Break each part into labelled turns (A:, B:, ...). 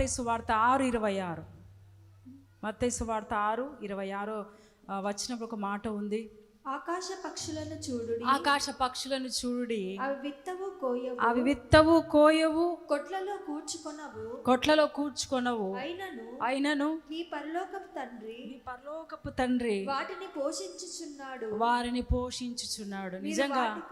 A: మత్తైసు వార్త ఆరు ఇరవై ఆరు. మత్తైసు వార్త ఆరు ఇరవై ఆరో వచనంలో ఒక మాట ఉంది.
B: ఆకాశ పక్షులను చూడుడి.
A: ఆకాశ పక్షులను చూడుడి.
B: అవి విత్తవు కోయవు.
A: అవి విత్తవు కోయవు.
B: కొట్లలో కూర్చుకొనవు.
A: కొట్లలో కూర్చుకొనవు.
B: అయినను
A: అయినను
B: మీ పరలోకపు తండ్రి.
A: నీ పరలోకపు తండ్రి.
B: వాటిని పోషించుచున్నాడు.
A: వారిని పోషించుచున్నాడు. నిజంగా?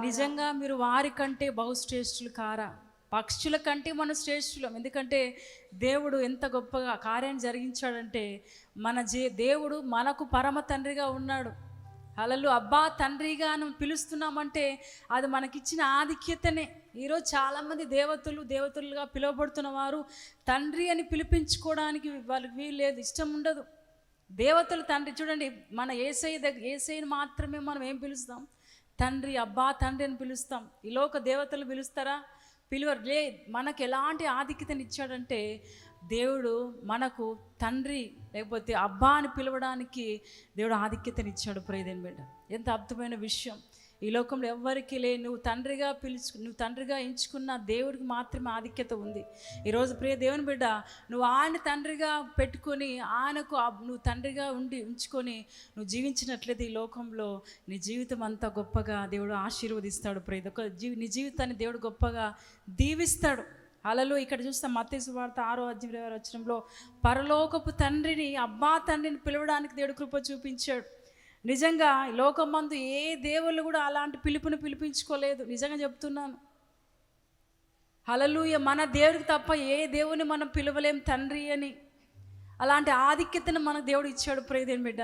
A: నిజంగా మీరు వారి కంటే బహుశ్రేష్ఠులు కారా? పక్షుల కంటే మన శ్రేష్ఠులం. ఎందుకంటే దేవుడు ఎంత గొప్పగా కార్యాన్ని జరిగించాడంటే మన జే దేవుడు మనకు పరమ తండ్రిగా ఉన్నాడు. అలలు అబ్బా తండ్రిగా అని పిలుస్తున్నామంటే అది మనకిచ్చిన ఆధిక్యతనే. ఈరోజు చాలామంది దేవతలు దేవతలుగా పిలువబడుతున్న వారు తండ్రి అని పిలిపించుకోవడానికి వాళ్ళకి వీలు లేదు ఇష్టం ఉండదు. దేవతలు తండ్రి చూడండి మన ఏసై దగ్గర ఏసైని మాత్రమే మనం ఏం పిలుస్తాం? తండ్రి అబ్బా తండ్రి అని పిలుస్తాం. ఈ లోక దేవతలు పిలుస్తారా? పిలువరు. లే మనకు ఎలాంటి ఆధిక్యతనిచ్చాడంటే దేవుడు మనకు తండ్రి లేకపోతే అబ్బా అని పిలవడానికి దేవుడు ఆధిక్యతనిచ్చాడు ప్రేదేని బిడ్డ. ఎంత అద్భుతమైన విషయం. ఈ లోకంలో ఎవ్వరికి లే నువ్వు తండ్రిగా పిలుచు నువ్వు తండ్రిగా ఎంచుకున్న దేవుడికి మాత్రమే ఆధిక్యత ఉంది. ఈరోజు ప్రియ దేవుని బిడ్డ నువ్వు ఆయన తండ్రిగా పెట్టుకొని ఆయనకు నువ్వు తండ్రిగా ఉండి ఉంచుకొని నువ్వు జీవించినట్లయితే ఈ లోకంలో నీ జీవితం అంతా గొప్పగా దేవుడు ఆశీర్వదిస్తాడు ప్రియ. ఒక జీవి నీ జీవితాన్ని దేవుడు గొప్పగా దీవిస్తాడు. అలలు ఇక్కడ చూస్తే మత్తేసు వార్త ఆరో అధ్యయన వచ్చినంలో పరలోకపు తండ్రిని అబ్బా తండ్రిని పిలవడానికి దేవుడు కృప చూపించాడు. నిజంగా లోకమందు ఏ దేవుళ్ళు కూడా అలాంటి పిలుపుని పిలిపించుకోలేదు. నిజంగా చెప్తున్నాను. హలలుయ మన దేవుడికి తప్ప ఏ దేవుని మనం పిలవలేం తండ్రి అని. అలాంటి ఆధిక్యతను మనకు దేవుడు ఇచ్చాడు ప్రేదేని బిడ్డ.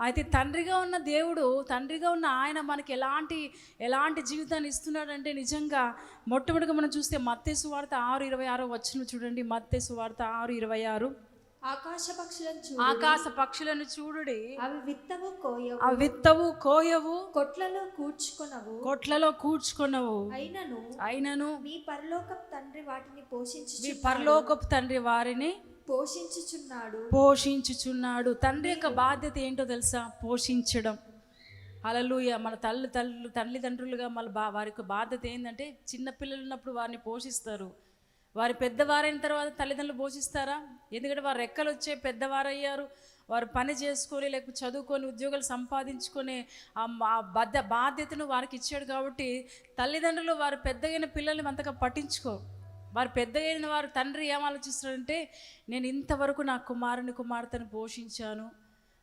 A: అయితే తండ్రిగా ఉన్న దేవుడు తండ్రిగా ఉన్న ఆయన మనకి ఎలాంటి ఎలాంటి జీవితాన్ని ఇస్తున్నాడంటే నిజంగా మొట్టమొదటిగా మనం చూస్తే మత్తేసు వార్త ఆరు ఇరవై ఆరో వచ్చిన చూడండి. మత్తేసు వార్త ఆరు ఇరవై ఆరు.
B: ఆకాశ పక్షులను చూడు.
A: ఆకాశ పక్షులను చూడుడి.
B: అవి విత్తవు కోయవు.
A: ఆ విత్తవు కోయవు.
B: కొట్లలో కూర్చుకొనవు.
A: కొట్లలో కూర్చుకున్నవు
B: అయినను
A: అయినను
B: మీ పరలోకపు తండ్రి వాటిని పోషించు
A: మీ పరలోకపు తండ్రి వారిని
B: పోషించుచున్నాడు.
A: పోషించుచున్నాడు. తండ్రి యొక్క బాధ్యత ఏంటో తెలుసా? పోషించడం. అలలుయ మన తల్లి తల్లి తల్లిదండ్రులుగా మన బా వారి యొక్క బాధ్యత ఏంటంటే చిన్న పిల్లలు ఉన్నప్పుడు వారిని పోషిస్తారు. వారి పెద్దవారైన తర్వాత తల్లిదండ్రులు పోషిస్తారా? ఎందుకంటే వారు రెక్కలు వచ్చే పెద్దవారయ్యారు. వారు పని చేసుకొని లేకపోతే చదువుకొని ఉద్యోగాలు సంపాదించుకొని ఆ బద్ద బాధ్యతను వారికి ఇచ్చాడు కాబట్టి తల్లిదండ్రులు వారు పెద్దగైన పిల్లల్ని అంతగా పట్టించుకోరు వారు పెద్దగైన వారు తండ్రి ఏం ఆలోచిస్తారంటే నేను ఇంతవరకు నా కుమారుని కుమార్తెను పోషించాను.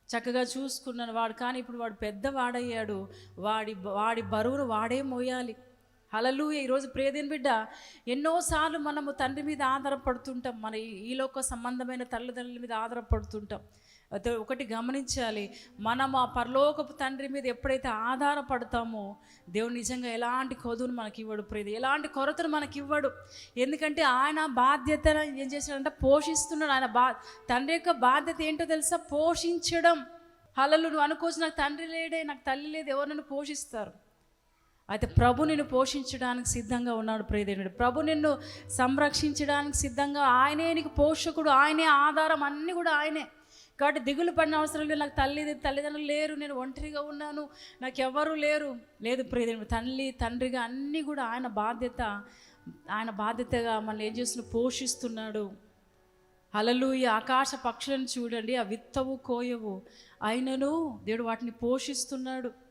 A: చక్కగా చూసుకున్నాను. వాడు కానీ ఇప్పుడు వాడు పెద్దవాడయ్యాడు. వాడి వాడి బరువును వాడే మోయాలి. అలలు ఈరోజు ప్రియదేని బిడ్డ ఎన్నోసార్లు మనము తండ్రి మీద ఆధారపడుతుంటాం. మన ఈలోక సంబంధమైన తల్లిదండ్రుల మీద ఆధారపడుతుంటాం. అయితే ఒకటి గమనించాలి మనం ఆ పరలోకపు తండ్రి మీద ఎప్పుడైతే ఆధారపడతామో దేవుడు నిజంగా ఎలాంటి కొదును మనకి ఇవ్వడు ప్రేది ఎలాంటి కొరతను మనకి ఇవ్వడు ఎందుకంటే ఆయన బాధ్యతను ఏం చేశాడంటే పోషిస్తున్నాడు. ఆయన బా తండ్రి యొక్క బాధ్యత ఏంటో తెలుసా? పోషించడం. హలలు నువ్వు అనుకోవచ్చు నాకు తండ్రి లేడే నాకు తల్లి లేదు ఎవరు నన్ను పోషిస్తారు? అయితే ప్రభు నిన్ను పోషించడానికి సిద్ధంగా ఉన్నాడు ప్రియదేవుడు. ప్రభు నిన్ను సంరక్షించడానికి సిద్ధంగా ఆయనే నీకు పోషకుడు ఆయనే ఆధారం అన్నీ కూడా ఆయనే. కాబట్టి దిగులు పడిన అవసరం లేదు నాకు తల్లి తల్లిదండ్రులు లేరు నేను ఒంటరిగా ఉన్నాను నాకు ఎవరు లేరు. లేదు ప్రియదేవుడు తల్లి తండ్రిగా అన్నీ కూడా ఆయన బాధ్యత ఆయన బాధ్యతగా మనల్ని ఏం చేస్తున్న పోషిస్తున్నాడు. అలలు ఈ ఆకాశ పక్షులను చూడండి ఆ విత్తవు కోయవు. అయినను దేవుడు వాటిని పోషిస్తున్నాడు.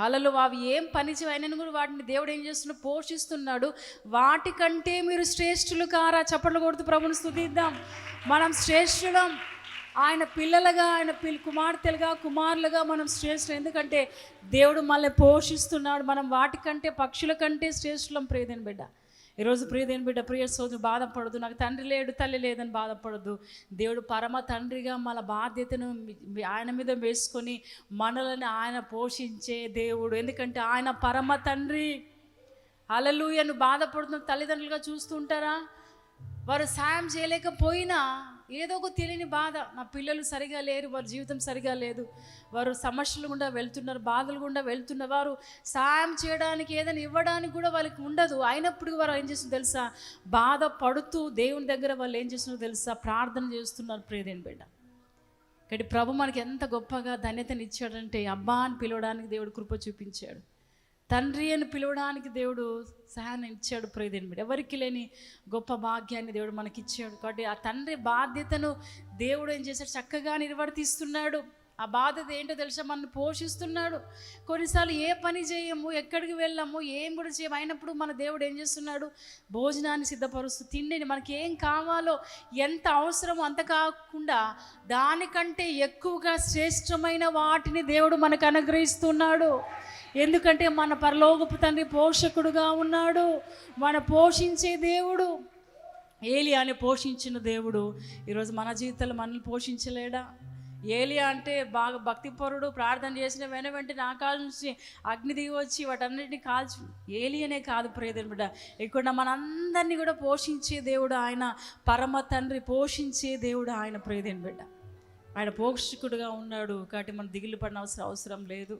A: అలలు అవి ఏం పనిచేయనని కూడా వాటిని దేవుడు ఏం చేస్తున్నాడు పోషిస్తున్నాడు. వాటికంటే మీరు శ్రేష్ఠులు కారా? చప్పట్లు కొడుతూ ప్రభుని స్థుతిద్దాం మనం శ్రేష్ఠులం. ఆయన పిల్లలుగా ఆయన పిల్ కుమార్తెలుగా కుమారులుగా మనం శ్రేష్ఠం ఎందుకంటే దేవుడు మళ్ళీ పోషిస్తున్నాడు. మనం వాటికంటే పక్షుల కంటే శ్రేష్ఠులం ప్రేదని బిడ్డ. ఈరోజు ప్రియదేని బిడ్డ ప్రియ సోదరు బాధపడదు నాకు తండ్రి లేడు తల్లి లేదని బాధపడదు దేవుడు పరమ తండ్రిగా మన బాధ్యతను ఆయన మీద వేసుకొని మనల్ని ఆయన పోషించే దేవుడు. ఎందుకంటే ఆయన పరమ తండ్రి. అలలుయను బాధపడుతున్న తల్లిదండ్రులుగా చూస్తుంటారా వారు సాయం చేయలేకపోయినా ఏదో ఒక తెలియని బాధ. నా పిల్లలు సరిగా లేరు వారి జీవితం సరిగా లేదు. వారు సమస్యలు గుండా వెళ్తున్నారు బాధలు గుండా వెళ్తున్నారు. వారు సాయం చేయడానికి ఏదైనా ఇవ్వడానికి కూడా వాళ్ళకి ఉండదు. అయినప్పుడు వారు ఏం చేస్తున్నారు తెలుసా? బాధ పడుతూ దేవుని దగ్గర వాళ్ళు ఏం చేస్తున్నారో తెలుసా? ప్రార్థన చేస్తున్నారు ప్రేదేని బిడ్డ. కాబట్టి ప్రభు మనకి ఎంత గొప్పగా ధన్యతనిచ్చాడంటే అబ్బా అని పిలవడానికి దేవుడు కృప చూపించాడు. తండ్రి అని పిలవడానికి దేవుడు సహాయం ఇచ్చాడు ప్రియదేవుడు ఎవరికి లేని గొప్ప భాగ్యాన్ని దేవుడు మనకి ఇచ్చాడు కాబట్టి ఆ తండ్రి బాధ్యతను దేవుడు ఏం చేశాడు? చక్కగా నిర్వర్తిస్తున్నాడు. ఆ బాధ్యత ఏంటో తెలుసా? మనల్ని పోషిస్తున్నాడు. కొన్నిసార్లు ఏ పని చేయము ఎక్కడికి వెళ్ళాము ఏం కూడా చేయము అయినప్పుడు మన దేవుడు ఏం చేస్తున్నాడు? భోజనాన్ని సిద్ధపరుస్తూ తిండిని మనకి ఏం కావాలో ఎంత అవసరమో అంత కాకుండా దానికంటే ఎక్కువగా శ్రేష్టమైన వాటిని దేవుడు మనకు అనుగ్రహిస్తున్నాడు. ఎందుకంటే మన పరలోకపు తండ్రి పోషకుడుగా ఉన్నాడు. మన పోషించే దేవుడు. ఏలియాని పోషించిన దేవుడు. ఈరోజు మన జీవితాలు మనల్ని పోషించలేడా? ఏలియా అంటే బాగా భక్తిపరుడు ప్రార్థన చేసిన వెన వెంటనే ఆకాశం నుంచి అగ్ని దిగి వచ్చి వాటన్నిటిని కాల్చు. ఏలియనే కాదు ప్రియదని బిడ్డ. ఇక్కడ మనందరినీ కూడా పోషించే దేవుడు ఆయన. పరమ తండ్రి పోషించే దేవుడు ఆయన ప్రియదని బిడ్డ. ఆయన పోషకుడుగా ఉన్నాడు. కాబట్టి మనం దిగులు పడిన అవసరం అవసరం లేదు.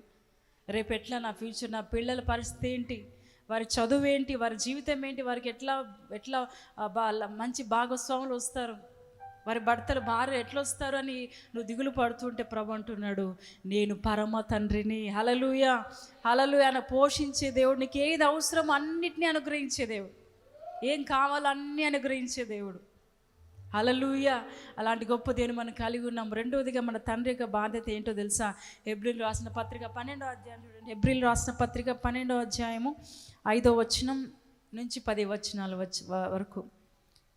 A: రేపు ఎట్లా నా ఫ్యూచర్ నా పిల్లల పరిస్థితి ఏంటి? వారి చదువు ఏంటి? వారి జీవితం ఏంటి? వారికి ఎట్లా ఎట్లా బా- మంచి భాగస్వాములు వస్తారు? వారి భర్తలు భార్య ఎట్లా వస్తారు అని నువ్వు దిగులు పడుతుంటే ప్రభు అంటున్నాడు నేను పరమ తండ్రిని. హలలుయ హలలుయ అని పోషించే దేవుడు నీకు ఏది అవసరం అన్నిటినీ అనుగ్రహించే దేవుడు. ఏం కావాలో అన్నీ అనుగ్రహించే దేవుడు. అలలుయ అలాంటి గొప్ప దేవుని మనం కలిగి ఉన్నాం. రెండవదిగా మన తండ్రి యొక్క బాధ్యత ఏంటో తెలుసా? ఎబ్రిల్ రాసిన పత్రిక పన్నెండో అధ్యాయం చూడండి. ఎబ్రిల్ రాసిన పత్రిక పన్నెండో అధ్యాయము ఐదో వచనం నుంచి పది వచనాల వచ్చి వరకు.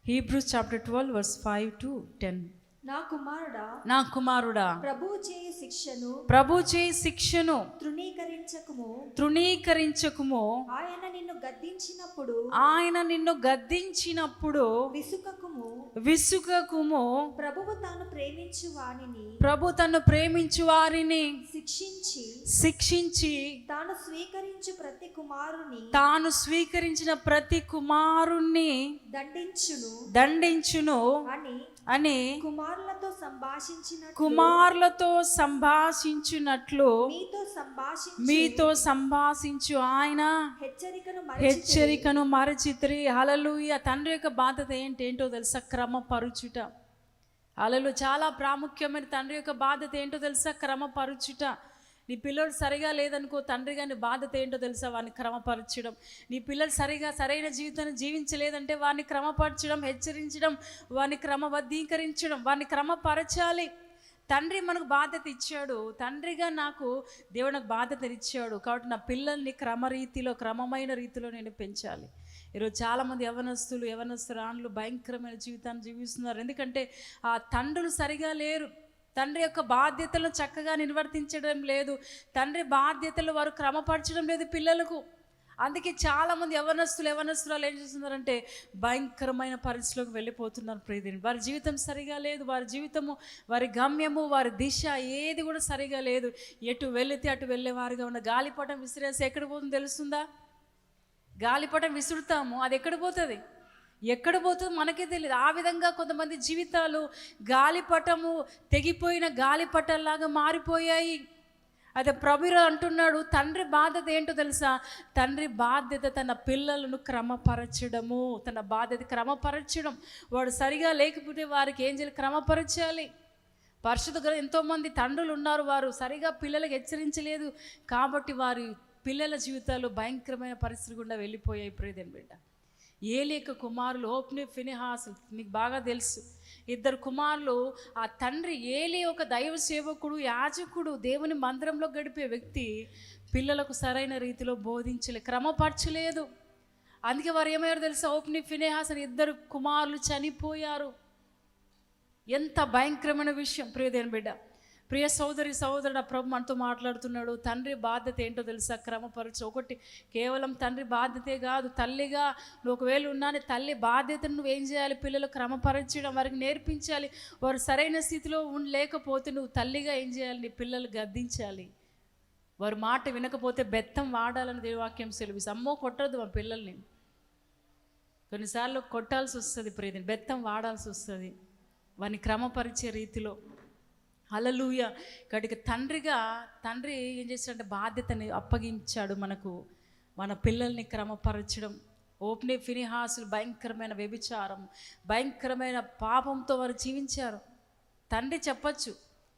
A: Hebrews chapter twelve verse five to ten.
B: నా కుమారుడా
A: నా కుమారుడా
B: ప్రభువు చేయి శిక్షను
A: ప్రభు చే శిక్షను
B: తృణీకరించకము.
A: తృణీకరించకుము.
B: ఆయన నిన్ను గద్దించినప్పుడు
A: ఆయన నిన్ను గద్దించినప్పుడు
B: విసుకకుము.
A: విసుగకుము
B: ప్రభువు తాను ప్రేమించు వానిని
A: ప్రభు తను ప్రేమించు వారిని
B: శిక్షించి
A: శిక్షించి
B: తాను స్వీకరించు ప్రతి కుమారుని
A: తాను స్వీకరించిన ప్రతి కుమారుణ్ణి
B: దండించును
A: దండించును
B: అని
A: అని
B: కుమారులతో సంభాషించినట్లు
A: కుమారులతో సంభాషించున్నట్లు
B: మీతో సంభాషించి.
A: మీతో సంభాషించు ఆయన.
B: హెచ్చరికను
A: హెచ్చరికను మరచిత్రి. హలలుయ తండ్రి యొక్క బాధ్యత ఏంటి ఏంటో తెలుసా? క్రమపరుచుట. అలలు చాలా ప్రాముఖ్యమైన తండ్రి యొక్క బాధ్యత ఏంటో తెలుసా? క్రమపరుచుట. నీ పిల్లడు సరిగా లేదనుకో తండ్రి గారి బాధ్యత ఏంటో తెలుసా? వాడిని క్రమపరచడం. నీ పిల్లలు సరిగా సరైన జీవితాన్ని జీవించలేదంటే వాడిని క్రమపరచడం హెచ్చరించడం వాడిని క్రమబద్ధీకరించడం వాడిని క్రమపరచాలి. తండ్రి మనకు బాధ్యత ఇచ్చాడు. తండ్రిగా నాకు దేవుడు నాకు బాధ్యత ఇచ్చాడు. కాబట్టి నా పిల్లల్ని క్రమరీతిలో క్రమమైన రీతిలో నేను పెంచాలి. ఈరోజు చాలామంది యవనస్తులు యవనస్తురాన్లు భయంకరమైన జీవితాన్ని జీవిస్తున్నారు. ఎందుకంటే ఆ తండ్రులు సరిగా లేరు. తండ్రి యొక్క బాధ్యతలను చక్కగా నిర్వర్తించడం లేదు. తండ్రి బాధ్యతలు వారు క్రమపరచడం లేదు పిల్లలకు. అందుకే చాలామంది యవనస్తులు యవనస్తురాలు ఏం చేస్తున్నారంటే భయంకరమైన పరిస్థితిలోకి వెళ్ళిపోతున్నారు ప్రీతిని వారి జీవితం సరిగా లేదు. వారి జీవితము వారి గమ్యము వారి దిశ ఏది కూడా సరిగా లేదు. ఎటు వెళితే అటు వెళ్ళేవారుగా ఉన్న గాలిపటం విసిరేసి ఎక్కడ పోతుందో తెలుస్తుందా? గాలిపటం విసురుతాము. అది ఎక్కడ పోతుంది? ఎక్కడ పోతుందో మనకే తెలియదు ఆ విధంగా కొంతమంది జీవితాలు గాలిపటము తెగిపోయిన గాలిపటంలాగా మారిపోయాయి. అదే ప్రభురు అంటున్నాడు తండ్రి బాధ్యత ఏంటో తెలుసా? తండ్రి బాధ్యత తన పిల్లలను క్రమపరచడము. తన బాధ్యత క్రమపరచడం. వాడు సరిగా లేకపోతే వారికి ఏం చేయాలి క్రమపరచాలి. పరిశుద్ధ ఎంతోమంది తండ్రులు ఉన్నారు వారు సరిగా పిల్లలకు హెచ్చరించలేదు. కాబట్టి వారి పిల్లల జీవితాలు భయంకరమైన పరిస్థితి గుండా వెళ్ళిపోయాయి. ప్రియదని బిడ్డ. ఏలేక కుమారులు ఓప్ని ఫినిహాస్ మీకు బాగా తెలుసు. ఇద్దరు కుమారులు ఆ తండ్రి ఏలే ఒక దైవ సేవకుడు యాజకుడు దేవుని మందిరంలో గడిపే వ్యక్తి పిల్లలకు సరైన రీతిలో బోధించలే క్రమపరచలేదు. అందుకే వారు ఏమయ్యారు తెలుసా? ఓప్ని ఫినేహాస్ అని ఇద్దరు కుమారులు చనిపోయారు. ఎంత భయంకరమైన విషయం. ప్రియదేని బిడ్డ ప్రియ సోదరి సోదరుడు ప్రభు మనతో మాట్లాడుతున్నాడు. తండ్రి బాధ్యత ఏంటో తెలుసా? క్రమపరచు. ఒకటి కేవలం తండ్రి బాధ్యతే కాదు తల్లిగా నువ్వు ఒకవేళ ఉన్నాను తల్లి బాధ్యతను నువ్వు ఏం చేయాలి? పిల్లలు క్రమపరచడం వారికి నేర్పించాలి. వారు సరైన స్థితిలో ఉండలేకపోతే నువ్వు తల్లిగా ఏం చేయాలి? నీ పిల్లలు గద్దించాలి. వారు మాట వినకపోతే బెత్తం వాడాలని దేవాక్యం సెలవు అమ్మో కొట్టద్దు మా పిల్లల్ని. కొన్నిసార్లు కొట్టాల్సి వస్తుంది ప్రియని బెత్తం వాడాల్సి వస్తుంది. వారిని క్రమపరిచే రీతిలో అలలుయ కడికి తండ్రిగా తండ్రి ఏం చేశాడంటే బాధ్యతని అప్పగించాడు మనకు మన పిల్లల్ని క్రమపరచడం. ఓపెనే ఫినిహాసులు భయంకరమైన వ్యభిచారం భయంకరమైన పాపంతో వారు జీవించారు. తండ్రి చెప్పచ్చు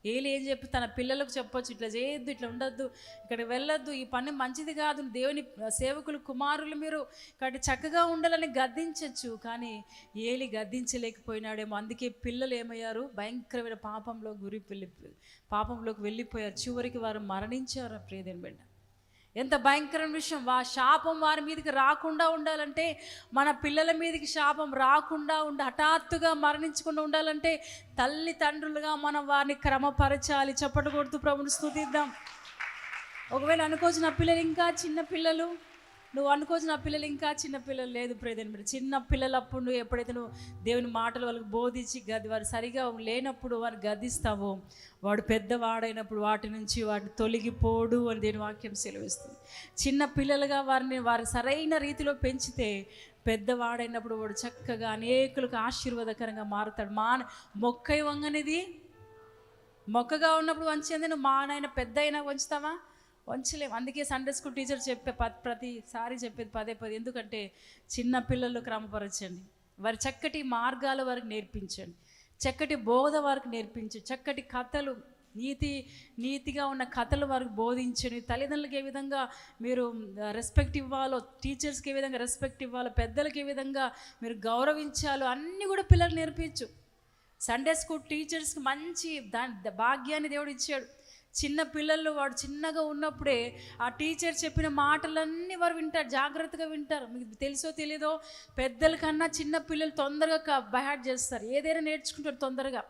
A: ఏలి ఏం చెప్పి తన పిల్లలకు చెప్పొచ్చు ఇట్లా చేయొద్దు ఇట్లా ఉండొద్దు ఇక్కడ వెళ్ళొద్దు ఈ పని మంచిది కాదు దేవుని సేవకులు కుమారులు మీరు కాబట్టి చక్కగా ఉండాలని గద్దించవచ్చు కానీ ఏలి గద్దించలేకపోయినాడేమో అందుకే పిల్లలు ఏమయ్యారు? భయంకరమైన పాపంలో గురి వెళ్ళి పాపంలోకి వెళ్ళిపోయారు చివరికి వారు మరణించారు ప్రియదేని బిడ్డ. ఎంత భయంకరమైన విషయం. వా శాపం వారి మీదకి రాకుండా ఉండాలంటే మన పిల్లల మీదకి శాపం రాకుండా ఉండి హఠాత్తుగా మరణించకుండా ఉండాలంటే తల్లి తండ్రులుగా మనం వారిని క్రమపరచాలి. చప్పట కొడుతూ ప్రభుని స్థుతిద్దాం ఒకవేళ అనుకోవచ్చు నా పిల్లలు ఇంకా చిన్న పిల్లలు నువ్వు అనుకోవచ్చు నా పిల్లలు ఇంకా చిన్న పిల్లలు లేదు ప్రేదని మీరు. చిన్న పిల్లలు అప్పుడు నువ్వు ఎప్పుడైతే నువ్వు దేవుని మాటలు వాళ్ళకి బోధించి గది వారు సరిగా లేనప్పుడు వారు గదిస్తావో వాడు పెద్దవాడైనప్పుడు వాటి నుంచి వాడిని తొలగిపోడు అని దేని వాక్యం సెలవిస్తుంది. చిన్న పిల్లలుగా వారిని వారు సరైన రీతిలో పెంచితే పెద్దవాడైనప్పుడు వాడు చక్కగా అనేకులకు ఆశీర్వాదకరంగా మారుతాడు. మా మొక్కై వంగనిది? మొక్కగా ఉన్నప్పుడు వంచేది నువ్వు మా నాయన పెద్ద అయినా వంచుతావా? వంచలేం అందుకే సండే స్కూల్ టీచర్ చెప్పే ప- ప్రతిసారి చెప్పేది పదే పదే. ఎందుకంటే చిన్న పిల్లలు క్రమపరచండి. వారి చక్కటి మార్గాల వరకు నేర్పించండి. చక్కటి బోధ వారికి నేర్పించు చక్కటి కథలు నీతి నీతిగా ఉన్న కథలు వారికి బోధించండి. తల్లిదండ్రులకు ఏ విధంగా మీరు రెస్పెక్ట్ ఇవ్వాలో టీచర్స్కి ఏ విధంగా రెస్పెక్ట్ ఇవ్వాలో పెద్దలకి ఏ విధంగా మీరు గౌరవించాలో అన్నీ కూడా పిల్లలకు నేర్పించు. సండే స్కూల్ టీచర్స్కి మంచి దాని భాగ్యాన్ని దేవుడు ఇచ్చాడు. చిన్న పిల్లలు వాడు చిన్నగా ఉన్నప్పుడే ఆ టీచర్ చెప్పిన మాటలన్నీ వారు వింటారు జాగ్రత్తగా వింటారు. మీకు తెలుసో తెలియదో పెద్దల కన్నా చిన్న పిల్లలు తొందరగా బయాట్ చేస్తారు. ఏదైనా నేర్చుకుంటారు తొందరగా.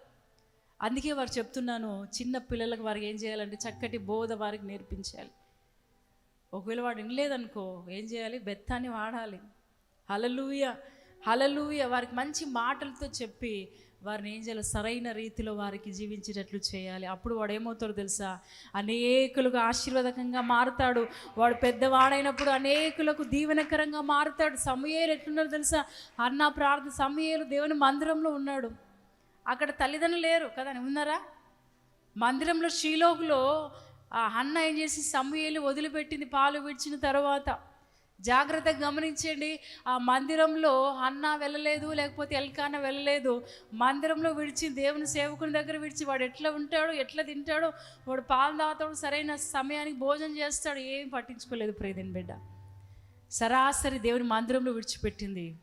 A: అందుకే వారు చెప్తున్నాను చిన్న పిల్లలకు వారికి ఏం చేయాలంటే చక్కటి బోధ వారికి నేర్పించాలి. ఒకవేళ వాడు వినలేదనుకో ఏం చేయాలి? బెత్తాన్ని వాడాలి. హలలుయ హలలుయ వారికి మంచి మాటలతో చెప్పి వారిని ఏం చేయాలి? సరైన రీతిలో వారికి జీవించేటట్లు చేయాలి. అప్పుడు వాడు ఏమవుతాడు తెలుసా? అనేకులకు ఆశీర్వాదకంగా మారుతాడు. వాడు పెద్దవాడైనప్పుడు అనేకులకు దీవెనకరంగా మారుతాడు. సమయేలు ఎట్లున్నారో తెలుసా? అన్న ప్రార్థన సమయేలు దేవుని మందిరంలో ఉన్నాడు. అక్కడ తల్లిదండ్రులు లేరు కదా ఉన్నారా? మందిరంలో శ్రీలోకులో ఆ అన్న ఏం చేసి సమయేలు వదిలిపెట్టింది పాలు విడిచిన తర్వాత జాగ్రత్తగా గమనించండి. ఆ మందిరంలో అన్న వెళ్ళలేదు లేకపోతే ఎల్కాన వెళ్ళలేదు. మందిరంలో విడిచి దేవుని సేవకుని దగ్గర విడిచి వాడు ఎట్లా ఉంటాడో ఎట్లా తింటాడో వాడు పాలు తాగుతాడు సరైన సమయానికి భోజనం చేస్తాడు ఏం పట్టించుకోలేదు ప్రేదిన్ బిడ్డ. సరాసరి దేవుని మందిరంలో విడిచిపెట్టింది.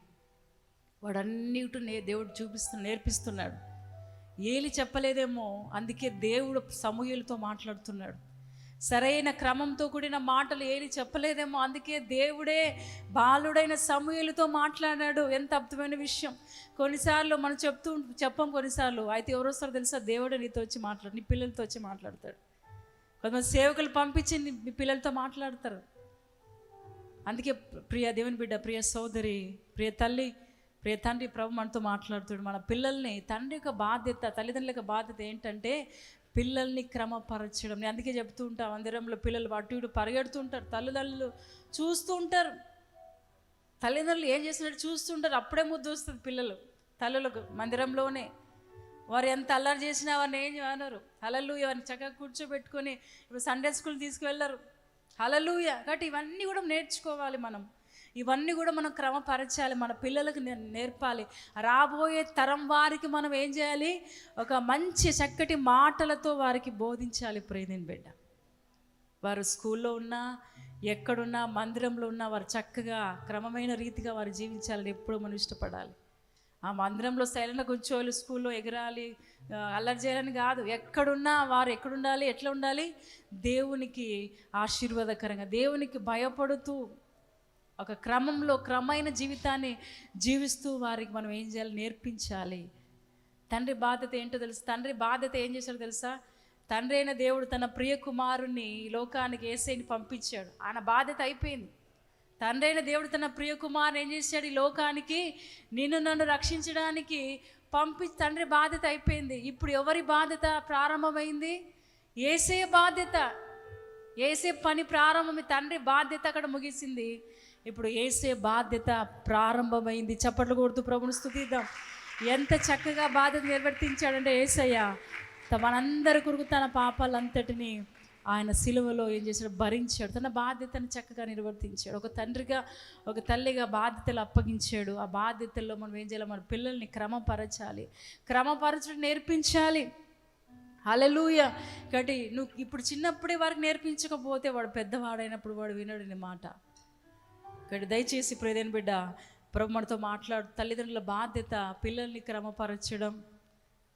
A: వాడు అన్నిటి నే దేవుడు చూపిస్తు నేర్పిస్తున్నాడు. ఏలి చెప్పలేదేమో అందుకే దేవుడు సమూహలతో మాట్లాడుతున్నాడు. సరైన క్రమంతో కూడిన మాటలు ఏది చెప్పలేదేమో. అందుకే దేవుడే బాలుడైన సమూహలతో మాట్లాడాడు. ఎంత అద్భుతమైన విషయం. కొన్నిసార్లు మనం చెప్తూ చెప్పం కొన్నిసార్లు. అయితే ఎవరు తెలుసా? దేవుడే నీతో వచ్చి మాట్లాడు నీ పిల్లలతో వచ్చి మాట్లాడతాడు. కొంతమంది సేవకులు పంపించి మీ పిల్లలతో మాట్లాడతారు. అందుకే ప్రియ దేవుని బిడ్డ ప్రియ సోదరి ప్రియ తల్లి ప్రియ తండ్రి ప్రభు మనతో మాట్లాడుతాడు మన పిల్లల్ని తండ్రి యొక్క బాధ్యత తల్లిదండ్రుల యొక్క బాధ్యత ఏంటంటే పిల్లల్ని క్రమపరచడం. నేను అందుకే చెప్తూ ఉంటా మందిరంలో పిల్లలు అటు ఇటు పరిగెడుతుంటారు తల్లిదండ్రులు చూస్తూ ఉంటారు. తల్లిదండ్రులు ఏం చేస్తున్నట్టు చూస్తుంటారు అప్పుడే ముద్దు వస్తుంది పిల్లలు. తల్లులకు మందిరంలోనే. వారు ఎంత అల్లరి చేసినా వారిని ఏం అనరు. హలలు వారిని చక్కగా కూర్చోబెట్టుకొని ఇప్పుడు సండే స్కూల్ తీసుకువెళ్ళరు హలలుయ కాబట్టి ఇవన్నీ కూడా నేర్చుకోవాలి మనం. ఇవన్నీ కూడా మనం క్రమపరచాలి మన పిల్లలకు నేర్పాలి. రాబోయే తరం వారికి మనం ఏం చేయాలి? ఒక మంచి చక్కటి మాటలతో వారికి బోధించాలి ప్రేదిన్ బిడ్డ. వారు స్కూల్లో ఉన్నా ఎక్కడున్నా మందిరంలో ఉన్నా వారు చక్కగా క్రమమైన రీతిగా వారు జీవించాలని ఎప్పుడూ మనం ఇష్టపడాలి. ఆ మందిరంలో సైలెంట్గా కూర్చోవాలి స్కూల్లో ఎగరాలి అల్లరి చేయాలని కాదు. ఎక్కడున్నా వారు ఎక్కడుండాలి ఎట్లా ఉండాలి? దేవునికి ఆశీర్వాదకరంగా దేవునికి భయపడుతూ ఒక క్రమంలో క్రమైన జీవితాన్ని జీవిస్తూ వారికి మనం ఏం చేయాలి? నేర్పించాలి. తండ్రి బాధ్యత ఏంటో తెలుసు. తండ్రి బాధ్యత ఏం చేశాడో తెలుసా? తండ్రి అయిన దేవుడు తన ప్రియ కుమారుణ్ణి ఈ లోకానికి ఏసైని పంపించాడు. ఆయన బాధ్యత అయిపోయింది. తండ్రి అయిన దేవుడు తన ప్రియ కుమారుని ఏం చేశాడు? ఈ లోకానికి నిన్ను నన్ను రక్షించడానికి పంపి తండ్రి బాధ్యత అయిపోయింది. ఇప్పుడు ఎవరి బాధ్యత ప్రారంభమైంది? ఏసే బాధ్యత. ఏసే పని ప్రారంభం తండ్రి బాధ్యత అక్కడ ముగిసింది. ఇప్పుడు ఏసే బాధ్యత ప్రారంభమైంది. చప్పట్లు కొడుతూ ప్రభుని స్థుతిద్దాం ఎంత చక్కగా బాధ్యత నిర్వర్తించాడంటే ఏసయ్య. త- మనందరి కొరకు తన పాపాలంతటిని ఆయన సిలువలో ఏం చేశాడు? భరించాడు. తన బాధ్యతను చక్కగా నిర్వర్తించాడు. ఒక తండ్రిగా ఒక తల్లిగా బాధ్యతలు అప్పగించాడు. ఆ బాధ్యతల్లో మనం ఏం చేయాలి? మన పిల్లల్ని క్రమపరచాలి. క్రమపరచడం నేర్పించాలి. అలలుయ కాబట్టి నువ్వు ఇప్పుడు చిన్నప్పుడే వారికి నేర్పించకపోతే వాడు పెద్దవాడైనప్పుడు వాడు వినడు మాట. ఇక్కడ దయచేసి ప్రేదేని బిడ్డ ప్రభు మనతో మాట్లాడు తల్లిదండ్రుల బాధ్యత పిల్లల్ని క్రమపరచడం.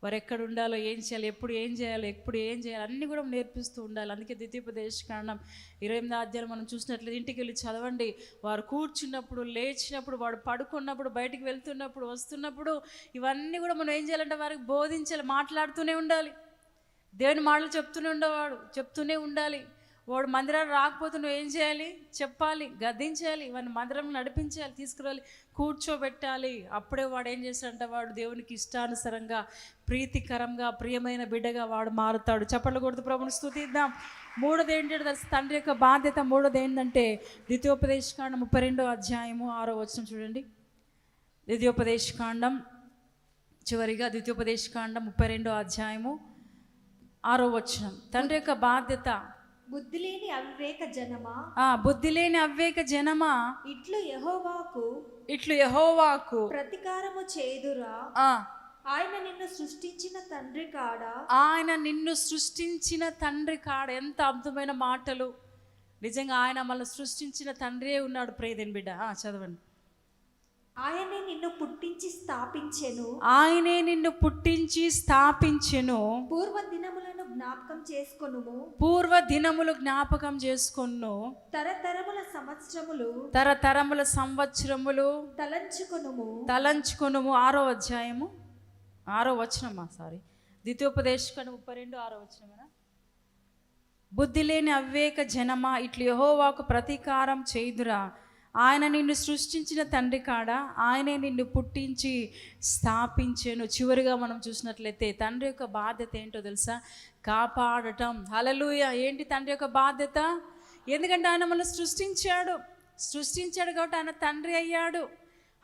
A: వారు ఎక్కడ ఉండాలో ఏం చేయాలి ఎప్పుడు ఏం చేయాలి ఎప్పుడు ఏం చేయాలి అన్నీ కూడా నేర్పిస్తూ ఉండాలి. అందుకే ద్వితీయోపదేశ కారణం ఇరవై ఎనిమిది అధ్యాయం మనం చూసినట్లయితే ఇంటికి వెళ్ళి చదవండి. వారు కూర్చున్నప్పుడు లేచినప్పుడు వాడు పడుకున్నప్పుడు బయటికి వెళ్తున్నప్పుడు వస్తున్నప్పుడు ఇవన్నీ కూడా మనం ఏం చేయాలంటే వారికి బోధించాలి మాట్లాడుతూనే ఉండాలి. దేవుని మాటలు చెప్తూనే ఉండేవాడు చెప్తూనే ఉండాలి. వాడు మందిరాలు రాకపోతే నువ్వు ఏం చేయాలి? చెప్పాలి గద్దించాలి వాడిని మందిరం నడిపించాలి తీసుకురావాలి కూర్చోబెట్టాలి. అప్పుడే వాడు ఏం చేస్తాడంటే వాడు దేవునికి ఇష్టానుసారంగా ప్రీతికరంగా ప్రియమైన బిడ్డగా వాడు మారుతాడు. చప్పట్లు కొడుతూ ప్రభుని స్థుతిద్దాం మూడోది ఏంటంటే తెలుసు? తండ్రి యొక్క బాధ్యత మూడోది ఏంటంటే ద్వితీయోపదేశకాండం ముప్పై రెండో అధ్యాయము ఆరో వచనం చూడండి. ద్వితీయోపదేశకాండం చివరిగా ద్వితీయోపదేశకాండం ముప్పై రెండో అధ్యాయము ఆరో వచనం. తండ్రి యొక్క బాధ్యత
B: బుద్ధి లేని అవివేక జనమా?
A: ఆ బుద్ధి లేని అవ్వేక జనమా?
B: ఇట్లు యెహోవాకు
A: ఇట్లు యహోవాకు
B: ప్రతికారము చేదురా?
A: ఆ.
B: ఆయన నిన్ను సృష్టించిన తండ్రి కాడా?
A: ఆయన నిన్ను సృష్టించిన తండ్రి కాడ? ఎంత అద్భుతమైన మాటలు. నిజంగా ఆయన మనల్ని సృష్టించిన తండ్రియే ఉన్నాడు ప్రేదేన్ బిడ్డ. ఆ, చదవండి.
B: ఆయనే నిన్ను పుట్టించి స్థాపించెను.
A: ఆయనే నిన్ను పుట్టించి స్థాపించెను.
B: పూర్వ దినములను జ్ఞాపకం చేసుకొనుము.
A: పూర్వ దినములు జ్ఞాపకం చేసుకొను
B: తరతరముల సంవత్సరములు.
A: తరతరముల సంవత్సరములు.
B: తలంచుకొనుము.
A: తలంచుకొనుము. ఆరో అధ్యాయము. ఆరో వచనమా? సారీ ద్వితీయోపదేశకను ముప్పై రెండు ఆరో వచనమేనా? బుద్ధి లేని అవివేక జనమా? ఇట్లు యహోవాకు ప్రతీకారం చేయుదురా. ఆయన నిన్ను సృష్టించిన తండ్రి కాడ? ఆయనే నిన్ను పుట్టించి స్థాపించాను. చివరిగా మనం చూసినట్లయితే తండ్రి యొక్క బాధ్యత ఏంటో తెలుసా? కాపాడటం. హలలుయ ఏంటి తండ్రి యొక్క బాధ్యత? ఎందుకంటే ఆయన మనల్ని సృష్టించాడు. సృష్టించాడు కాబట్టి ఆయన తండ్రి అయ్యాడు.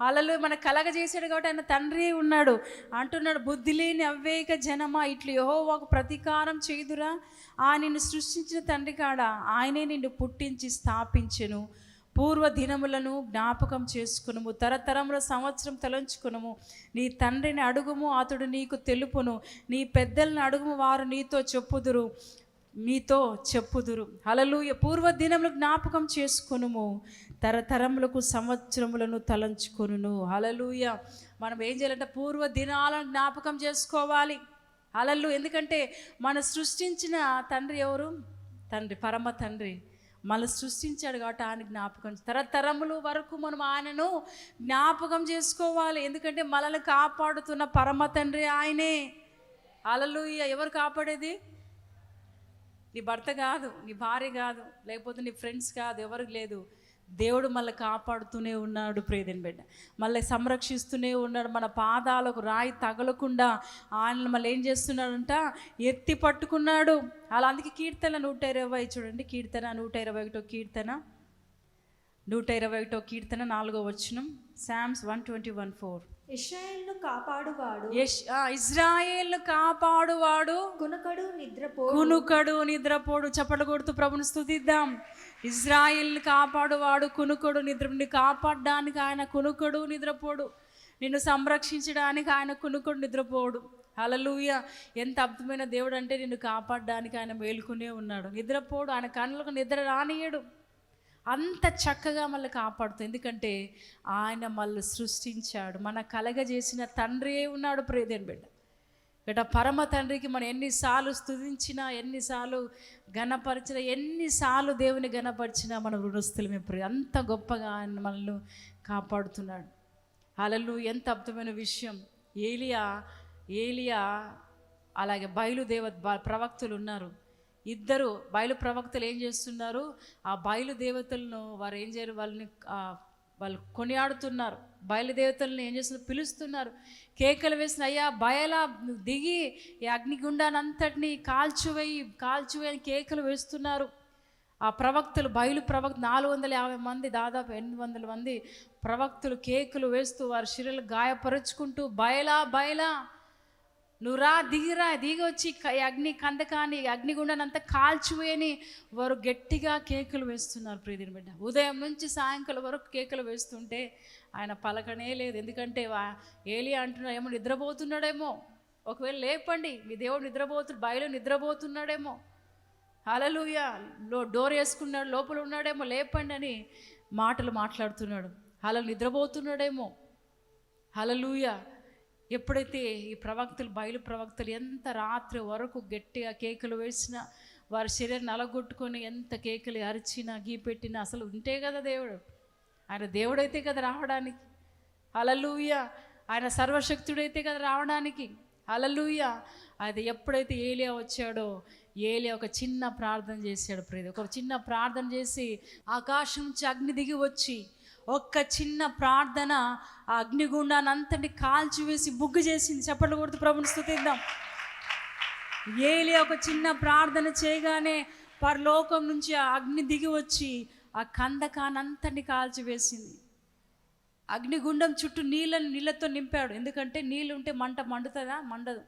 A: అలలు మన కలగజేశాడు కాబట్టి ఆయన తండ్రి ఉన్నాడు. అంటున్నాడు బుద్ధి లేని అవ్వేక జనమా? ఇట్లు యహోవాకు ప్రతీకారం చేదురా? ఆయనను సృష్టించిన తండ్రి కాడా? ఆయనే నిన్ను పుట్టించి స్థాపించెను. పూర్వ దినములను జ్ఞాపకం చేసుకునుము తరతరముల సంవత్సరం తలంచుకునుము. నీ తండ్రిని అడుగుము అతడు నీకు తెలుపును. నీ పెద్దలను అడుగుము వారు నీతో చెప్పుదురు మీతో చెప్పుదురు. హలలుయ పూర్వ దినములు జ్ఞాపకం చేసుకొనుము తరతరములకు సంవత్సరములను తలంచుకొనును. హలలుయ మనం ఏం చేయాలంటే పూర్వ దినాలను జ్ఞాపకం చేసుకోవాలి. హలలు ఎందుకంటే మన సృష్టించిన తండ్రి ఎవరు? తండ్రి పరమ తండ్రి. మళ్ళీ సృష్టించాడు కాబట్టి ఆయన జ్ఞాపకం తరతరములు వరకు మనం ఆయనను జ్ఞాపకం చేసుకోవాలి. ఎందుకంటే మనల్ని కాపాడుతున్న పరమ తండ్రి ఆయనే. అలలు ఎవరు కాపాడేది? నీ భర్త కాదు నీ భార్య కాదు లేకపోతే నీ ఫ్రెండ్స్ కాదు ఎవరికి లేదు. దేవుడు మళ్ళీ కాపాడుతూనే ఉన్నాడు ప్రేదని బిడ్డ. మళ్ళీ సంరక్షిస్తూనే ఉన్నాడు మన పాదాలకు రాయి తగలకుండా ఆయన మళ్ళీ ఏం చేస్తున్నాడంట? ఎత్తి పట్టుకున్నాడు. అలా అందుకే కీర్తన నూట ఇరవై చూడండి కీర్తన నూట ఇరవై ఒకటో కీర్తన. నూట ఇరవై ఒకటో కీర్తన నాలుగో వచనం. Psalms one twenty one four.
B: ఇస్రాయేల్ను కాపాడువాడు.
A: ఇజ్రాయేల్ను కాపాడువాడు.
B: కునకడు నిద్రపో
A: కునుకడు నిద్రపోడు. చప్పట్లు కొడుతూ ప్రభుని స్తుతిద్దాం. ఇజ్రాయిల్ని కాపాడువాడు కునుకుడు నిద్ర నిన్ను కాపాడడానికి ఆయన కునుకుడు నిద్రపోడు. నిన్ను సంరక్షించడానికి ఆయన కునుకడు నిద్రపోడు. హలలుయ ఎంత అద్భుతమైన దేవుడు అంటే నిన్ను కాపాడడానికి ఆయన మేలుకునే ఉన్నాడు. నిద్రపోడు. ఆయన కళ్ళకు నిద్ర రానియడు. అంత చక్కగా మళ్ళీ కాపాడుతుంది. ఎందుకంటే ఆయన మళ్ళీ సృష్టించాడు. మన కలగజేసిన తండ్రియే ఉన్నాడు? ప్రేదేని బిడ్డ. ఇట పరమ తండ్రికి మనం ఎన్నిసార్లు స్తుతించినా ఎన్నిసార్లు ఘనపరిచిన ఎన్నిసార్లు దేవుని ఘనపరిచినా మన రుణస్థులమే ప్రియ అంత గొప్పగా ఆయన మనల్ని కాపాడుతున్నాడు. అలలు ఎంత అద్భుతమైన విషయం. ఏలియా ఏలియా అలాగే బయలుదేవ ప్రవక్తులు ప్రవక్తలు ఉన్నారు. ఇద్దరు బయలు ప్రవక్తలు ఏం చేస్తున్నారు? ఆ బయలు దేవతలను వారు ఏం చేయరు? వాళ్ళని వాళ్ళు కొనియాడుతున్నారు. బయలుదేవతలను ఏం చేస్తున్నారు? పిలుస్తున్నారు. కేకలు వేసిన అయ్యా బయలా దిగి ఈ అగ్నిగుండానంతటిని కాల్చివేయి కాల్చివేయని కేకలు వేస్తున్నారు. ఆ ప్రవక్తలు బయలు ప్రవక్త నాలుగు వందల యాభై మంది దాదాపు ఎనిమిది వందల మంది ప్రవక్తలు కేకులు వేస్తూ వారి శిరలు గాయపరుచుకుంటూ బయలా బయలా నువ్వు రా దిగిరా దిగి వచ్చి క- అగ్ని కందకాన్ని ఈ అగ్నిగుండానంత కాల్చివేయని వారు గట్టిగా కేకులు వేస్తున్నారు ప్రీతిని బిడ్డ. ఉదయం నుంచి సాయంకాలం వరకు కేకులు వేస్తుంటే ఆయన పలకనే లేదు. ఎందుకంటే వా- ఏలియా అంటున్నాడు ఏమో నిద్రపోతున్నాడేమో. ఒకవేళ లేపండి మీ దేవుడు నిద్రపోతు బయలు నిద్రపోతున్నాడేమో. హలలుయ లో డోర్ వేసుకున్నాడు లోపల ఉన్నాడేమో లేపండి అని మాటలు మాట్లాడుతున్నాడు. అలా నిద్రపోతున్నాడేమో. హలలుయ ఎప్పుడైతే ఈ ప్రవక్తలు బయలు ప్రవక్తలు ఎంత రాత్రి వరకు గట్టిగా కేకులు వేసినా వారి శరీరం నలగొట్టుకొని ఎంత కేకులు అరిచినా గీ పెట్టినా అసలు ఉంటే కదా దేవుడు. ఆయన దేవుడైతే కదా రావడానికి. అలలుయ ఆయన సర్వశక్తుడైతే కదా రావడానికి. అలలుయ అది ఎప్పుడైతే ఏలియా వచ్చాడో ఏలియా ఒక చిన్న ప్రార్థన చేశాడు ప్రతి ఒక చిన్న ప్రార్థన చేసి ఆకాశం నుంచి అగ్ని దిగి వచ్చి ఒక్క చిన్న ప్రార్థన ఆ అగ్నిగుండాన్ని అంతటి కాల్చివేసి బుగ్గు చేసింది. చెప్పట్లు కొడుతూ ప్రభుని స్థుతిద్దాం ఏలి ఒక చిన్న ప్రార్థన చేయగానే పరలోకం నుంచి ఆ అగ్ని దిగి వచ్చి ఆ కందకానంతటిని కాల్చివేసింది. అగ్నిగుండం చుట్టూ నీళ్ళని నీళ్ళతో నింపాడు. ఎందుకంటే నీళ్ళు ఉంటే మంట మండుతుందా? మండదు.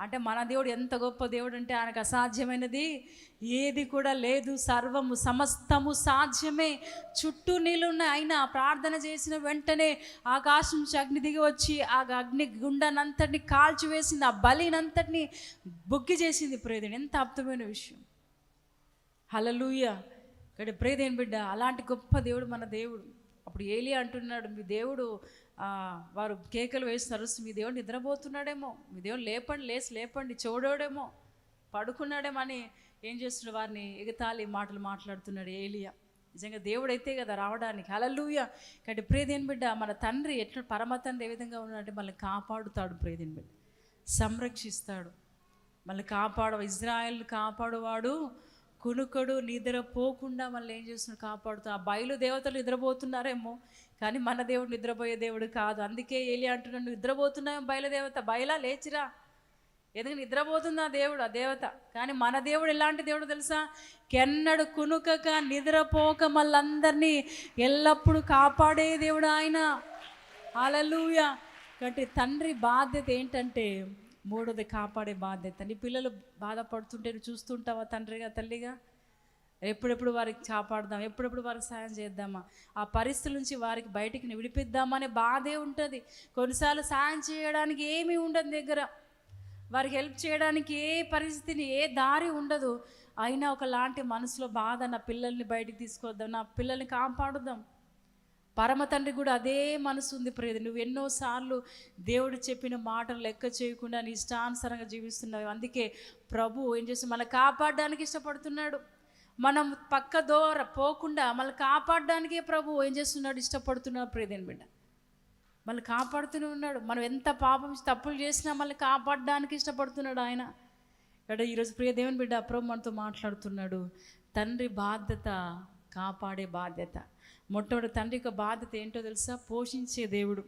A: అంటే మన దేవుడు ఎంత గొప్ప దేవుడు అంటే ఆయనకు అసాధ్యమైనది ఏది కూడా లేదు. సర్వము సమస్తము సాధ్యమే. చుట్టూ నీళ్ళు ఉన్నాయి. అయినా ప్రార్థన చేసిన వెంటనే ఆకాశం నుంచి అగ్ని దిగి వచ్చి ఆ అగ్ని గుండనంతటిని కాల్చివేసింది ఆ బలినంతటిని బొగ్గి చేసింది ప్రేదేని ఎంత అద్భుతమైన విషయం. హలలుయ ఇక్కడ ప్రేదేని బిడ్డ అలాంటి గొప్ప దేవుడు మన దేవుడు. అప్పుడు ఏలి అంటున్నాడు మీ దేవుడు వారు కేకలు వేస్తారు మీ దేవుడు నిద్రపోతున్నాడేమో. మీ దేవుడు లేపండి లేచి లేపండి చూడోడేమో. పడుకున్నాడేమో అని ఏం చేస్తున్నాడు? వారిని ఎగతాళి మాటలు మాట్లాడుతున్నాడు ఏలియా. నిజంగా దేవుడైతే కదా రావడానికి. హలలుయ కాబట్టి ప్రేదేని బిడ్డ మన తండ్రి ఎట్లా పరమ తండ్రి ఏ విధంగా ఉన్నాడంటే మనల్ని కాపాడుతాడు ప్రేదేని బిడ్డ. సంరక్షిస్తాడు. మళ్ళీ కాపాడు ఇజ్రాయెల్ కాపాడువాడు. కునుకడు నిద్రపోకుండా మళ్ళీ ఏం చేస్తున్నాడు? కాపాడుతూ ఆ బయలు దేవతలు నిద్రపోతున్నారేమో. కానీ మన దేవుడు నిద్రపోయే దేవుడు కాదు. అందుకే ఏలి అంటున్నాడు "నువ్వు బయలుదేవత బయలా లేచిరా. ఎందుకంటే నిద్రపోతుంది ఆ దేవుడు ఆ దేవత? కానీ మన దేవుడు ఎలాంటి దేవుడు తెలుసా? కెన్నడు కునుకక నిద్రపోక మళ్ళందరినీ ఎల్లప్పుడూ కాపాడే దేవుడు ఆయన. అలలుయ కాబట్టి తండ్రి బాధ్యత ఏంటంటే మూడోది కాపాడే బాధ్యత. నీ పిల్లలు బాధపడుతుంటే చూస్తుంటావా తండ్రిగా తల్లిగా? ఎప్పుడెప్పుడు వారికి చాపాడదాం ఎప్పుడెప్పుడు వారికి సాయం చేద్దామా? ఆ పరిస్థితుల నుంచి వారికి బయటికి విడిపిద్దామనే బాధే ఉంటుంది. కొన్నిసార్లు సాయం చేయడానికి ఏమీ ఉండదు దగ్గర. వారికి హెల్ప్ చేయడానికి ఏ పరిస్థితిని ఏ దారి ఉండదు. అయినా ఒకలాంటి మనసులో బాధ నా పిల్లల్ని బయటికి తీసుకొద్దాం నా పిల్లల్ని కాపాడుదాం. పరమ తండ్రి కూడా అదే మనసు ఉంది ప్రేద నువ్వు ఎన్నోసార్లు దేవుడు చెప్పిన మాటలు లెక్క చేయకుండా నీ ఇష్టానుసారంగా జీవిస్తున్నావు. అందుకే ప్రభు ఏం చేసి మనం కాపాడడానికి ఇష్టపడుతున్నాడు. మనం పక్క దోర పోకుండా మళ్ళీ కాపాడడానికే ప్రభు ఏం చేస్తున్నాడు? ఇష్టపడుతున్నాడు ప్రేదేని బిడ్డ. మళ్ళీ కాపాడుతూనే ఉన్నాడు. మనం ఎంత పాపం తప్పులు చేసినా మళ్ళీ కాపాడడానికి ఇష్టపడుతున్నాడు ఆయన. ఇక్కడ ఈరోజు ప్రియదేవుని బిడ్డ ప్రభు మనతో మాట్లాడుతున్నాడు. తండ్రి బాధ్యత కాపాడే బాధ్యత. మొట్టమొదటి తండ్రి యొక్క బాధ్యత ఏంటో తెలుసా? పోషించే దేవుడు.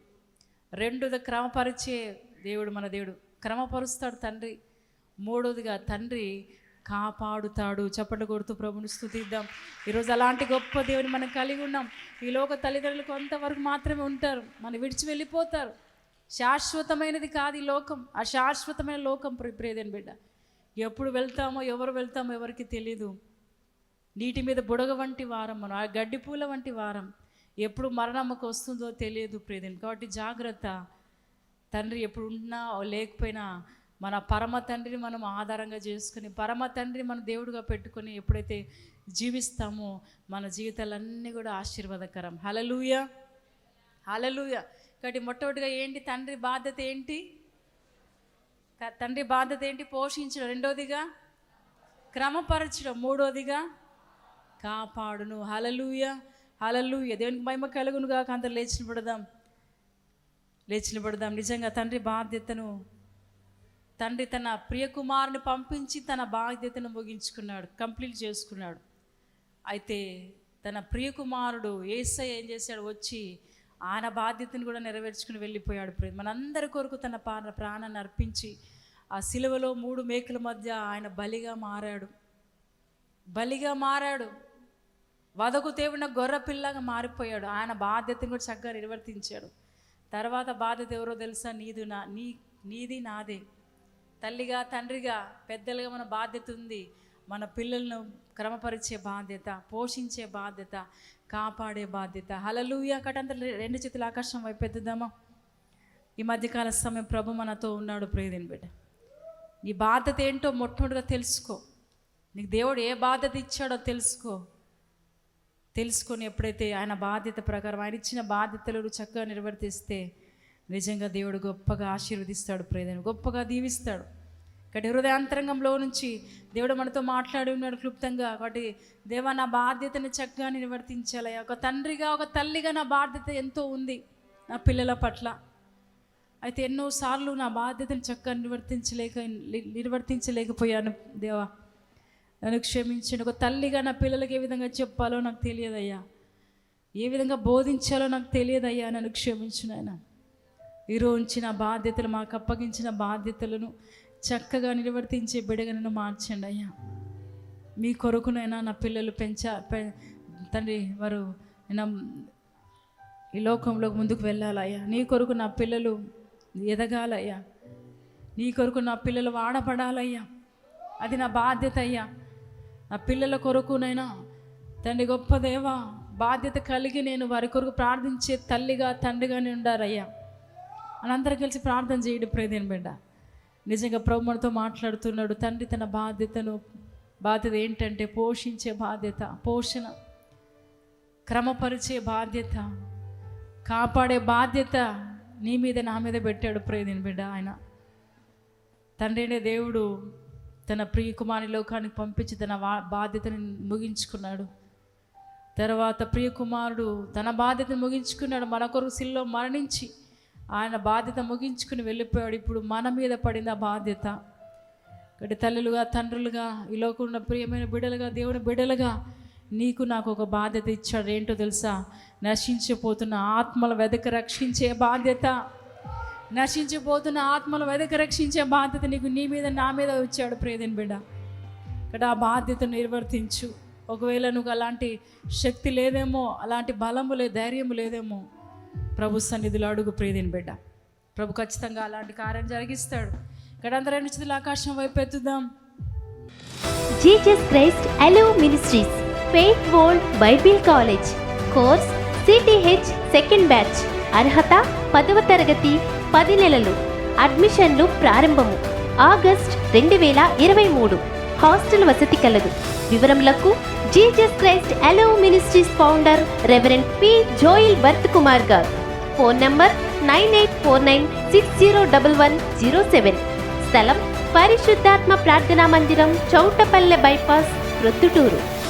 A: రెండోది క్రమపరిచే దేవుడు మన దేవుడు. క్రమపరుస్తాడు తండ్రి. మూడోదిగా తండ్రి కాపాడుతాడు. చప్పట్లు కొడుతూ ప్రభుని స్థుతిద్దాం ఈరోజు అలాంటి గొప్ప దేవుని మనం కలిగి ఉన్నాం. ఈ లోక తల్లిదండ్రులు కొంతవరకు మాత్రమే ఉంటారు. మనం విడిచి వెళ్ళిపోతారు. శాశ్వతమైనది కాదు ఈ లోకం. ఆ శాశ్వతమైన లోకం ప్రి- ప్రియదేని బిడ్డ. ఎప్పుడు వెళ్తామో ఎవరు వెళ్తామో ఎవరికి తెలీదు. నీటి మీద బుడగ వంటి వారం మనం ఆ గడ్డి పూల వంటి వారం. ఎప్పుడు మరణమ్మకు వస్తుందో తెలియదు ప్రియదేని. కాబట్టి జాగ్రత్త. తండ్రి ఎప్పుడు ఉన్నా లేకపోయినా మన పరమ తండ్రిని మనం ఆధారంగా చేసుకుని పరమ తండ్రిని మన దేవుడిగా పెట్టుకొని ఎప్పుడైతే జీవిస్తామో మన జీవితాలన్నీ కూడా ఆశీర్వాదకరం. హలలుయ హలలుయ కాబట్టి మొట్టమొదటిగా ఏంటి? తండ్రి బాధ్యత ఏంటి? త- తండ్రి బాధ్యత ఏంటి? పోషించడం. రెండోదిగా? క్రమపరచడం. మూడోదిగా? కాపాడును. హలలుయ హలలుయ దేవునికి మహిమ కలుగునుగా అంత లేచిన పడదాం లేచిన పడదాం నిజంగా తండ్రి బాధ్యతను తండ్రి తన ప్రియకుమారుని పంపించి తన బాధ్యతను ముగించుకున్నాడు కంప్లీట్ చేసుకున్నాడు. అయితే తన ప్రియకుమారుడు ఏసై ఏం చేశాడు? వచ్చి ఆయన బాధ్యతను కూడా నెరవేర్చుకుని వెళ్ళిపోయాడు. మనందరి కొరకు తన ప్రాణాన్ని అర్పించి ఆ సిలువలో మూడు మేకుల మధ్య ఆయన బలిగా మారాడు. బలిగా మారాడు. వదకు తేవిన గొర్రె పిల్లగా మారిపోయాడు. ఆయన బాధ్యతను కూడా చక్కగా నిర్వర్తించాడు. తర్వాత బాధ్యత ఎవరో తెలుసా? నీది నా నీ నీది నాదే. తల్లిగా తండ్రిగా పెద్దలుగా మన బాధ్యత ఉంది. మన పిల్లలను క్రమపరిచే బాధ్యత పోషించే బాధ్యత కాపాడే బాధ్యత. హలలుయ కటంత రెండు చేతుల ఆకాశం వైపు ఎత్తుదామా? ఈ మధ్యకాల సమయం ప్రభు మనతో ఉన్నాడు ప్రియదిని బిడ్డ. నీ బాధ్యత ఏంటో మొట్టమొదటిగా తెలుసుకో. నీకు దేవుడు ఏ బాధ్యత ఇచ్చాడో తెలుసుకో. తెలుసుకొని ఎప్పుడైతే ఆయన బాధ్యత ప్రకారం ఆయన ఇచ్చిన బాధ్యతలు చక్కగా నిర్వర్తిస్తే నిజంగా దేవుడు గొప్పగా ఆశీర్వదిస్తాడు ప్రేదను గొప్పగా దీవిస్తాడు. ఇక్కడ హృదయాంతరంగంలో నుంచి దేవుడు మనతో మాట్లాడి ఉన్నాడు క్లుప్తంగా. కాబట్టి దేవా నా బాధ్యతని చక్కగా నిర్వర్తించాలి ఒక తండ్రిగా ఒక తల్లిగా నా బాధ్యత ఎంతో ఉంది నా పిల్లల పట్ల. అయితే ఎన్నోసార్లు నా బాధ్యతను చక్కగా నిర్వర్తించలేక నిర్వర్తించలేకపోయాను దేవా. నన్ను క్షమించండి. ఒక తల్లిగా నా పిల్లలకి ఏ విధంగా చెప్పాలో నాకు తెలియదయ్యా. ఏ విధంగా బోధించాలో నాకు తెలియదయ్యా. నన్ను క్షమించు నాయన. ఈరోజు నా బాధ్యతలు మాకు అప్పగించిన బాధ్యతలను చక్కగా నిర్వర్తించే బిడగా నన్ను మార్చండి అయ్యా. మీ కొరకునైనా నా పిల్లలు పెంచా పె తండ్రి వారు నా ఈ లోకంలో ముందుకు వెళ్ళాలయ్యా. నీ కొరకు నా పిల్లలు ఎదగాలయ్యా. నీ కొరకు నా పిల్లలు వాడపడాలయ్యా. అది నా బాధ్యత అయ్యా. నా పిల్లల కొరకునైనా తండ్రి గొప్ప దేవా బాధ్యత కలిగి నేను వారి కొరకు ప్రార్థించే తల్లిగా తండ్రిగానే ఉండారయ్యా అని కలిసి ప్రార్థన చేయడం ప్రదేని బిడ్డ. నిజంగా ప్రభు మనతో మాట్లాడుతున్నాడు. తండ్రి తన బాధ్యతను బాధ్యత ఏంటంటే పోషించే బాధ్యత పోషణ క్రమపరిచే బాధ్యత కాపాడే బాధ్యత నీ మీద నా మీద పెట్టాడు ప్రేదిని బిడ్డ ఆయన. తండ్రినే దేవుడు తన ప్రియ కుమారి లోకానికి పంపించి తన వా- బాధ్యతని ముగించుకున్నాడు. తర్వాత ప్రియకుమారుడు తన బాధ్యతను ముగించుకున్నాడు. మన కొరకు సిల్లో మరణించి ఆయన బాధ్యత ముగించుకుని వెళ్ళిపోయాడు. ఇప్పుడు మన మీద పడిన ఆ బాధ్యత. ఇక్కడ తల్లులుగా తండ్రులుగా ఈ లోకంలో ఉన్న ప్రియమైన బిడ్డలుగా దేవుని బిడ్డలుగా నీకు నాకు ఒక బాధ్యత ఇచ్చాడు. ఏంటో తెలుసా? నశించిపోతున్న ఆత్మల వెదక రక్షించే బాధ్యత. నశించిపోతున్న ఆత్మల వెదక రక్షించే బాధ్యత నీకు నీ మీద నా మీద వచ్చాడు ప్రేదని బిడ్డ. ఇక్కడ ఆ బాధ్యతను నిర్వర్తించు. ఒకవేళ నువ్వు అలాంటి శక్తి లేదేమో అలాంటి బలము లేదు ధైర్యము లేదేమో ప్రభు సన్నిధిలో అడుగు ప్రేదిని బిడ్డ. ప్రభు ఖచ్చితంగా అలాంటి కార్యం జరిగిస్తాడు. ఇక్కడ అందరం ఆకాశం వైపు ఎత్తుదాం.
C: జీజస్ క్రైస్ట్ అలో ministries faith world Bible college course సిటీహెచ్ second batch అర్హత పదవ తరగతి పది నెలలు అడ్మిషన్లు ప్రారంభము ఆగస్ట్ రెండు వేల ఇరవై మూడు. హాస్టల్ వసతి కలదు. వివరములకు జీజస్ క్రైస్ట్ అలో ministries founder reverend P Joel Bharat Kumar garu. Phone number nine eight four nine six zero double one zero seven. స్థలం పరిశుద్ధాత్మ ప్రార్థనా మందిరం చౌటపల్లె బైపాస్ ప్రొద్దుటూరు.